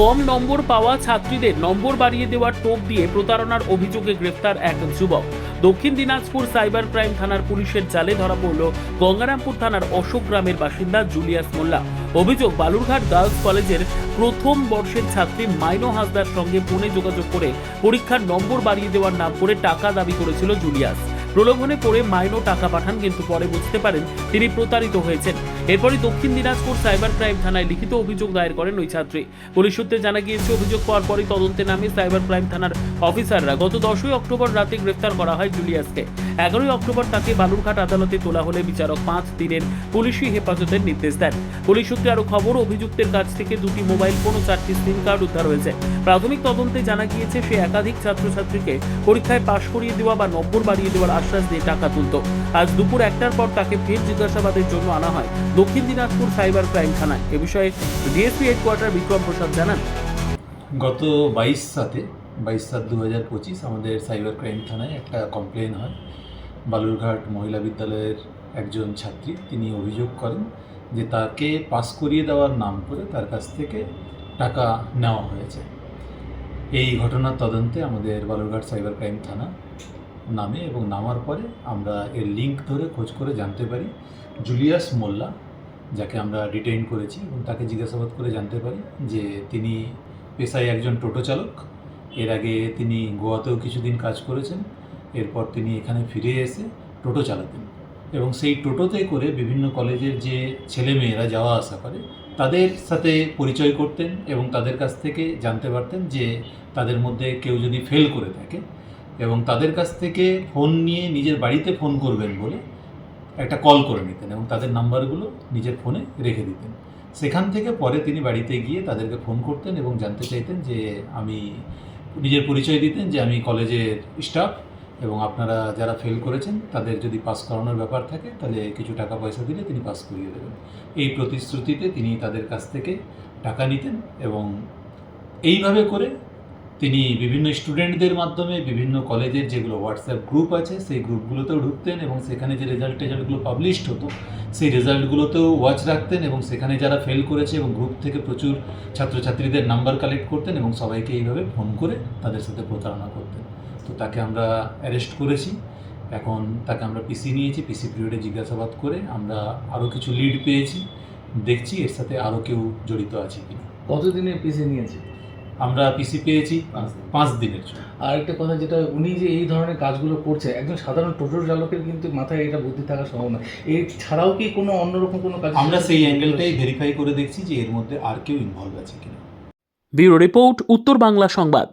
কম নম্বর পাওয়া ছাত্রীদের নম্বর বাড়িয়ে দেওয়ার টোপ দিয়ে প্রতারণার অভিযোগে গ্রেফতার এক যুবক। দক্ষিণ দিনাজপুর সাইবার ক্রাইম থানার পুলিশের জালে ধরা পড়ল গঙ্গারামপুর থানার অশোক গ্রামের বাসিন্দা জুলিয়াস মোল্লা। অভিযোগ, বালুরঘাট গার্লস কলেজের প্রথম বর্ষের ছাত্রী মাইনো হাসদার সঙ্গে ফোনে যোগাযোগ করে পরীক্ষার নম্বর বাড়িয়ে দেওয়ার নাম করে টাকা দাবি করেছিল জুলিয়াস। প্রলোভনে পড়ে মাইনো টাকা পাঠান, কিন্তু পরে বুঝতে পারেন তিনি প্রতারিত হয়েছেন। এরপরই দক্ষিণ দিনাজপুর সাইবার ক্রাইম থানায় লিখিত অভিযোগ দায়ের করেন ওই ছাত্রী। পুলিশ সূত্রে জানা গিয়েছে, অভিযোগ পাওয়ার পরই তদন্তে নামে সাইবার ক্রাইম থানার অফিসাররা গত দশই অক্টোবর রাতে গ্রেফতার করা হয় জুলিয়াসকে। এগারোই অক্টোবর তাকে বালুরঘাট আদালতে তোলা হলে বিচারক পাঁচ দিনের পুলিশি হেফাজতের নির্দেশ দেন। পুলিশ সূত্রে আরও খবর, অভিযুক্তের কাছ থেকে দুটি মোবাইল ফোন ও চারটি সিম কার্ড উদ্ধার হয়েছে। প্রাথমিক তদন্তে জানা গিয়েছে, সে একাধিক ছাত্রছাত্রীকে পরীক্ষায় পাশ করিয়ে দেওয়া বা নম্বর বাড়িয়ে দেওয়ার আশ্বাস দিয়ে টাকা তুলত। আজ দুপুর একটার পর তাকে ফের জিজ্ঞাসাবাদের জন্য আনা হয়। দক্ষিণ দিনাজপুর সাইবার ক্রাইম থানায়। এ বিষয়ে ডিএসপি হেডকোয়ার্টার বিক্রম প্রসাদ জানান। গত বাইশ সাতে, বাইশ সাত দু হাজার পঁচিশ আমাদের সাইবার ক্রাইম থানায় একটা কমপ্লেন হয়। বালুরঘাট মহিলা বিদ্যালয়ের একজন ছাত্রী, তিনি অভিযোগ করেন যে তাকে পাস করিয়ে দেওয়ার নাম করে তার কাছ থেকে টাকা নেওয়া হয়েছে। এই ঘটনার তদন্তে আমাদের বালুরঘাট সাইবার ক্রাইম থানা নামে এবং নামার পরে আমরা এর লিঙ্ক ধরে খোঁজ করে জানতে পারি। জুলিয়াস মোল্লা যাকে আমরা ডিটেইন করেছি এবং তাকে জিজ্ঞাসাবাদ করে জানতে পারি যে তিনি পেশায় একজন টোটো চালক। এর আগে তিনি গোয়াতেও কিছুদিন কাজ করেছেন। এরপর তিনি এখানে ফিরে এসে টোটো চালাতেন এবং সেই টোটোতে করে বিভিন্ন কলেজের যে ছেলে মেয়েরা যাওয়া আসা করে, তাদের সাথে পরিচয় করতেন এবং তাদের কাছ থেকে জানতে পারতেন যে তাদের মধ্যে কেউ যদি ফেল করে থাকে এবং তাদের কাছ থেকে ফোন নিয়ে নিজের বাড়িতে ফোন করবেন বলে একটা কল করে নিতেন এবং তাদের নাম্বারগুলো নিজের ফোনে রেখে দিতেন। সেখান থেকে পরে তিনি বাড়িতে গিয়ে তাদেরকে ফোন করতেন এবং জানতে চাইতেন যে আমি নিজের পরিচয় দিতেন যে আমি কলেজের স্টাফ এবং আপনারা যারা ফেল করেছেন তাদের যদি পাস করানোর ব্যাপার থাকে তাহলে কিছু টাকা পয়সা দিলে তিনি পাস করিয়ে দেবেন। এই প্রতিশ্রুতিতে তিনি তাদের কাছ থেকে টাকা নিতেন এবং এইভাবে করে তিনি বিভিন্ন স্টুডেন্টদের মাধ্যমে বিভিন্ন কলেজের যেগুলো হোয়াটসঅ্যাপ গ্রুপ আছে, সেই গ্রুপগুলোতেও ঢুকতেন এবং সেখানে যে রেজাল্ট টেজাল্টগুলো পাবলিশড হতো, সেই রেজাল্টগুলোতেও ওয়াচ রাখতেন এবং সেখানে যারা ফেল করেছে এবং গ্রুপ থেকে প্রচুর ছাত্রছাত্রীদের নাম্বার কালেক্ট করতেন এবং সবাইকে এইভাবে ফোন করে তাদের সাথে প্রতারণা করতেন। তো তাকে আমরা অ্যারেস্ট করেছি। এখন তাকে আমরা পিসি নিয়েছি পিসি পিরিয়ডে জিজ্ঞাসাবাদ করে আমরা আরও কিছু লিড পেয়েছি, দেখছি এর সাথে আরও কেউ জড়িত আছে কিনা। কতদিনের পিসি নিয়েছে? আমরা পিসি পেয়েছি পাঁচ দিনের জন্য। আর একটা কথা যেটা উনি যে এই ধরনের কাজগুলো করছে একজন সাধারণ টোটো চালকের কিন্তু মাথায় এটা বুদ্ধি থাকা সম্ভব না। এর ছাড়াও কি কোনো অন্যরকম কোনো কাজ আমরা সেই অ্যাঙ্গেলটাই ভেরিফাই করে দেখছি যে এর মধ্যে আর কেউ ইনভলভ আছে কিনা। ব্যুরো রিপোর্ট উত্তর বাংলা সংবাদ।